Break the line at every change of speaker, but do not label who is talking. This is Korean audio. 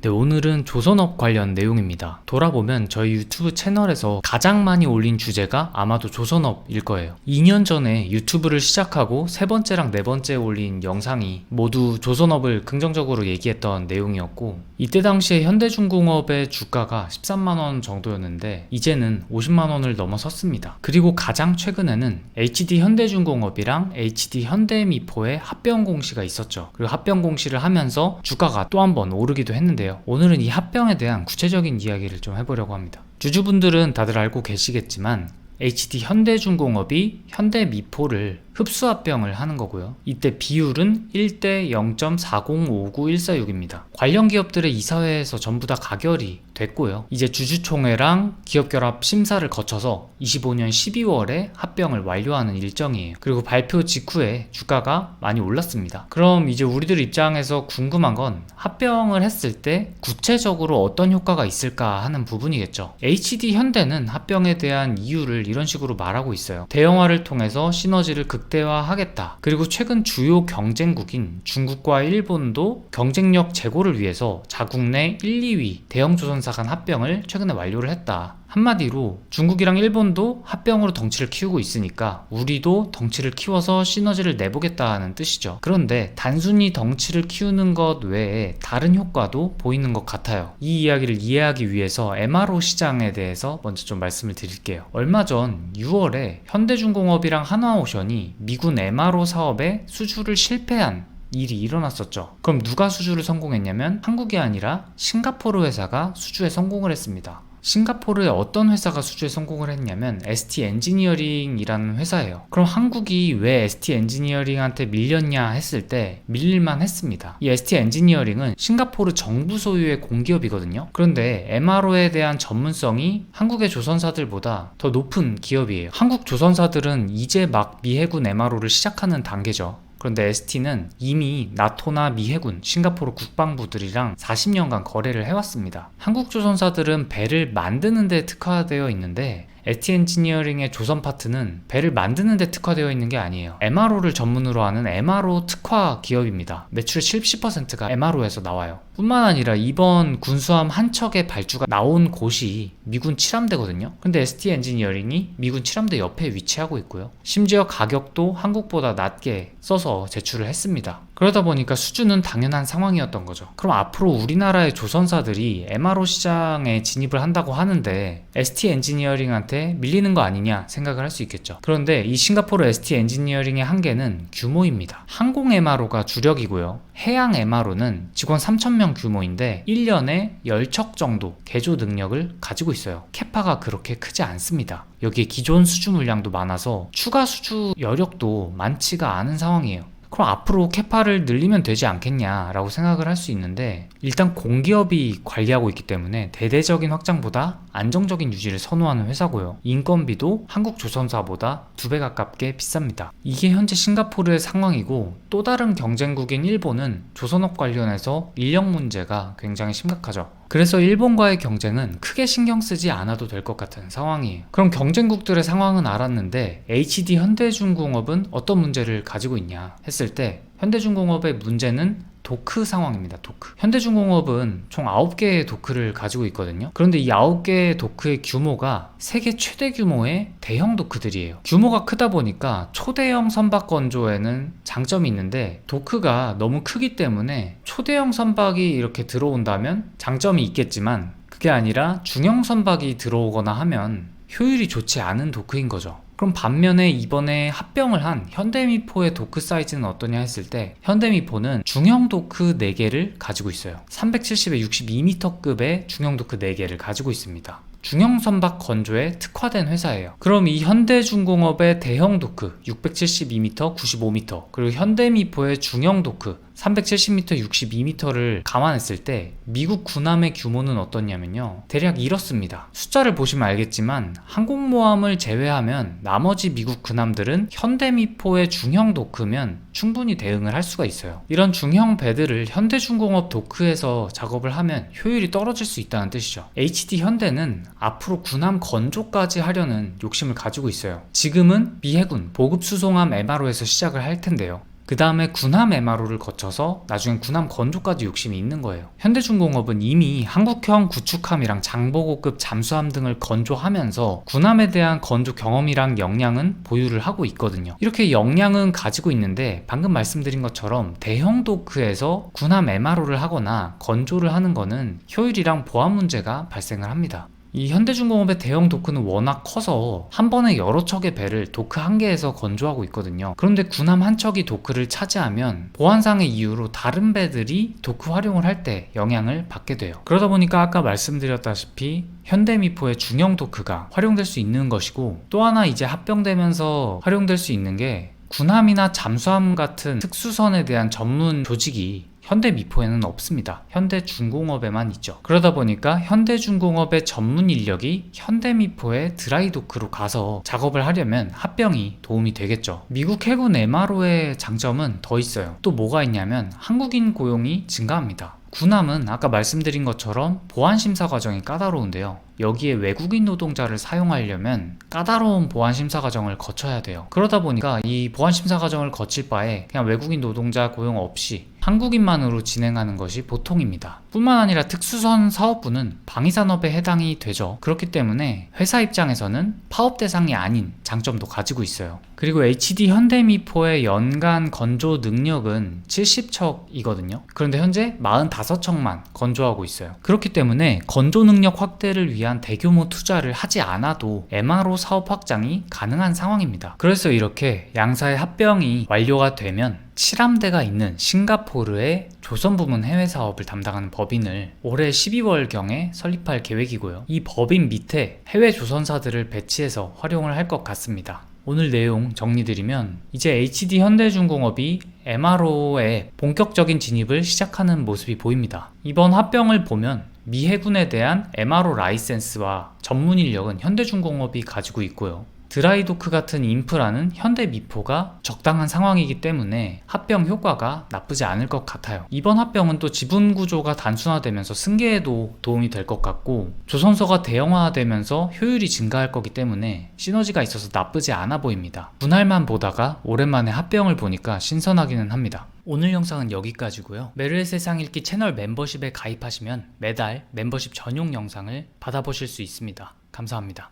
네, 오늘은 조선업 관련 내용입니다. 돌아보면 저희 유튜브 채널에서 가장 많이 올린 주제가 아마도 조선업일 거예요. 2년 전에 유튜브를 시작하고 세 번째랑 네 번째 올린 영상이 모두 조선업을 긍정적으로 얘기했던 내용이었고, 이때 당시에 현대중공업의 주가가 13만원 정도였는데, 이제는 50만원을 넘어섰습니다. 그리고 가장 최근에는 HD 현대중공업이랑 HD 현대미포의 합병 공시가 있었죠. 그리고 합병 공시를 하면서 주가가 또 한 번 오르기도 했는데요. 오늘은 이 합병에 대한 구체적인 이야기를 좀 해보려고 합니다. 주주분들은 다들 알고 계시겠지만 HD 현대중공업이 현대미포를 흡수합병을 하는 거고요. 이때 비율은 1대 0.4059146입니다. 관련 기업들의 이사회에서 전부 다 가결이 됐고요. 이제 주주총회랑 기업결합 심사를 거쳐서 25년 12월에 합병을 완료하는 일정이에요. 그리고 발표 직후에 주가가 많이 올랐습니다. 그럼 이제 우리들 입장에서 궁금한 건 합병을 했을 때 구체적으로 어떤 효과가 있을까 하는 부분이겠죠. HD 현대는 합병에 대한 이유를 이런 식으로 말하고 있어요. 대형화를 통해서 시너지를 극대화하겠다. 그리고 최근 주요 경쟁국인 중국과 일본도 경쟁력 제고를 위해서 자국 내 1, 2위 대형 조선사 간 합병을 최근에 완료를 했다. 한마디로 중국이랑 일본도 합병으로 덩치를 키우고 있으니까 우리도 덩치를 키워서 시너지를 내보겠다는 뜻이죠. 그런데 단순히 덩치를 키우는 것 외에 다른 효과도 보이는 것 같아요. 이 이야기를 이해하기 위해서 MRO 시장에 대해서 먼저 좀 말씀을 드릴게요. 얼마 전 6월에 현대중공업이랑 한화오션이 미군 MRO 사업에 수주를 실패한 일이 일어났었죠. 그럼 누가 수주를 성공했냐면 한국이 아니라 싱가포르 회사가 수주에 성공을 했습니다. 싱가포르의 어떤 회사가 수주에 성공을 했냐면 ST 엔지니어링이라는 회사예요. 그럼 한국이 왜 ST 엔지니어링한테 밀렸냐 했을 때 밀릴만 했습니다. 이 ST 엔지니어링은 싱가포르 정부 소유의 공기업이거든요. 그런데 MRO에 대한 전문성이 한국의 조선사들보다 더 높은 기업이에요. 한국 조선사들은 이제 막 미해군 MRO를 시작하는 단계죠. 그런데 ST는 이미 나토나 미해군, 싱가포르 국방부들이랑 40년간 거래를 해왔습니다. 한국 조선사들은 배를 만드는 데 특화되어 있는데 ST 엔지니어링의 조선 파트는 배를 만드는 데 특화되어 있는 게 아니에요. MRO를 전문으로 하는 MRO 특화 기업입니다. 매출의 70%가 MRO에서 나와요. 뿐만 아니라 이번 군수함 한 척의 발주가 나온 곳이 미군 칠함대거든요. 근데 ST 엔지니어링이 미군 칠함대 옆에 위치하고 있고요. 심지어 가격도 한국보다 낮게 써서 제출을 했습니다. 그러다 보니까 수주는 당연한 상황이었던 거죠. 그럼 앞으로 우리나라의 조선사들이 MRO 시장에 진입을 한다고 하는데 ST 엔지니어링한테 밀리는 거 아니냐 생각을 할 수 있겠죠. 그런데 이 싱가포르 ST 엔지니어링의 한계는 규모입니다. 항공 MRO가 주력이고요. 해양 MRO는 직원 3,000명 규모인데 1년에 10척 정도 개조 능력을 가지고 있어요. 캐파가 그렇게 크지 않습니다. 여기에 기존 수주 물량도 많아서 추가 수주 여력도 많지가 않은 상황이에요. 그럼 앞으로 캐파를 늘리면 되지 않겠냐라고 생각을 할 수 있는데 일단 공기업이 관리하고 있기 때문에 대대적인 확장보다 안정적인 유지를 선호하는 회사고요. 인건비도 한국 조선사보다 두 배 가깝게 비쌉니다. 이게 현재 싱가포르의 상황이고 또 다른 경쟁국인 일본은 조선업 관련해서 인력 문제가 굉장히 심각하죠. 그래서 일본과의 경쟁은 크게 신경 쓰지 않아도 될 것 같은 상황이에요. 그럼 경쟁국들의 상황은 알았는데 HD 현대중공업은 어떤 문제를 가지고 있냐 했을 때 현대중공업의 문제는 도크 상황입니다. 도크. 현대중공업은 총 9개의 도크를 가지고 있거든요. 그런데 이 9개의 도크의 규모가 세계 최대 규모의 대형 도크들이에요. 규모가 크다 보니까 초대형 선박 건조에는 장점이 있는데 도크가 너무 크기 때문에 초대형 선박이 이렇게 들어온다면 장점이 있겠지만 그게 아니라 중형 선박이 들어오거나 하면 효율이 좋지 않은 도크인 거죠. 그럼 반면에 이번에 합병을 한 현대미포의 도크 사이즈는 어떠냐 했을 때 현대미포는 중형 도크 4개를 가지고 있어요. 370에 62m급의 중형 도크 4개를 가지고 있습니다. 중형 선박 건조에 특화된 회사예요. 그럼 이 현대중공업의 대형 도크 672m, 95m 그리고 현대미포의 중형 도크 370m, 62m를 감안했을 때 미국 군함의 규모는 어떻냐면요. 대략 이렇습니다. 숫자를 보시면 알겠지만 항공모함을 제외하면 나머지 미국 군함들은 현대미포의 중형 도크면 충분히 대응을 할 수가 있어요. 이런 중형 배들을 현대중공업 도크에서 작업을 하면 효율이 떨어질 수 있다는 뜻이죠. HD 현대는 앞으로 군함 건조까지 하려는 욕심을 가지고 있어요. 지금은 미해군 보급 수송함 MRO에서 시작을 할 텐데요. 그 다음에 군함 MRO를 거쳐서 나중엔 군함 건조까지 욕심이 있는 거예요. 현대중공업은 이미 한국형 구축함이랑 장보고급 잠수함 등을 건조하면서 군함에 대한 건조 경험이랑 역량은 보유를 하고 있거든요. 이렇게 역량은 가지고 있는데 방금 말씀드린 것처럼 대형 도크에서 군함 MRO를 하거나 건조를 하는 거는 효율이랑 보안 문제가 발생을 합니다. 이 현대중공업의 대형 도크는 워낙 커서 한 번에 여러 척의 배를 도크 한 개에서 건조하고 있거든요. 그런데 군함 한 척이 도크를 차지하면 보안상의 이유로 다른 배들이 도크 활용을 할 때 영향을 받게 돼요. 그러다 보니까 아까 말씀드렸다시피 현대미포의 중형 도크가 활용될 수 있는 것이고 또 하나 이제 합병되면서 활용될 수 있는 게 군함이나 잠수함 같은 특수선에 대한 전문 조직이 현대 미포에는 없습니다. 현대 중공업에만 있죠. 그러다 보니까 현대 중공업의 전문 인력이 현대 미포의 드라이도크로 가서 작업을 하려면 합병이 도움이 되겠죠. 미국 해군 MRO의 장점은 더 있어요. 또 뭐가 있냐면 한국인 고용이 증가합니다. 군함은 아까 말씀드린 것처럼 보안 심사 과정이 까다로운데요. 여기에 외국인 노동자를 사용하려면 까다로운 보안 심사 과정을 거쳐야 돼요. 그러다 보니까 이 보안 심사 과정을 거칠 바에 그냥 외국인 노동자 고용 없이 한국인만으로 진행하는 것이 보통입니다. 뿐만 아니라 특수선 사업부는 방위산업에 해당이 되죠. 그렇기 때문에 회사 입장에서는 파업 대상이 아닌 장점도 가지고 있어요. 그리고 HD 현대미포의 연간 건조 능력은 70척이거든요. 그런데 현재 45척만 건조하고 있어요. 그렇기 때문에 건조 능력 확대를 위한 대규모 투자를 하지 않아도 MRO 사업 확장이 가능한 상황입니다. 그래서 이렇게 양사의 합병이 완료가 되면 칠함대가 있는 싱가포르의 조선 부문 해외 사업을 담당하는 법인을 올해 12월경에 설립할 계획이고요. 이 법인 밑에 해외 조선사들을 배치해서 활용을 할 것 같습니다. 오늘 내용 정리드리면 이제 HD 현대중공업이 MRO에 본격적인 진입을 시작하는 모습이 보입니다. 이번 합병을 보면 미 해군에 대한 MRO 라이센스와 전문 인력은 현대중공업이 가지고 있고요. 드라이도크 같은 인프라는 현대 미포가 적당한 상황이기 때문에 합병 효과가 나쁘지 않을 것 같아요. 이번 합병은 또 지분 구조가 단순화되면서 승계에도 도움이 될 것 같고 조선소가 대형화되면서 효율이 증가할 거기 때문에 시너지가 있어서 나쁘지 않아 보입니다. 분할만 보다가 오랜만에 합병을 보니까 신선하기는 합니다. 오늘 영상은 여기까지고요. 메르의 세상 읽기 채널 멤버십에 가입하시면 매달 멤버십 전용 영상을 받아보실 수 있습니다. 감사합니다.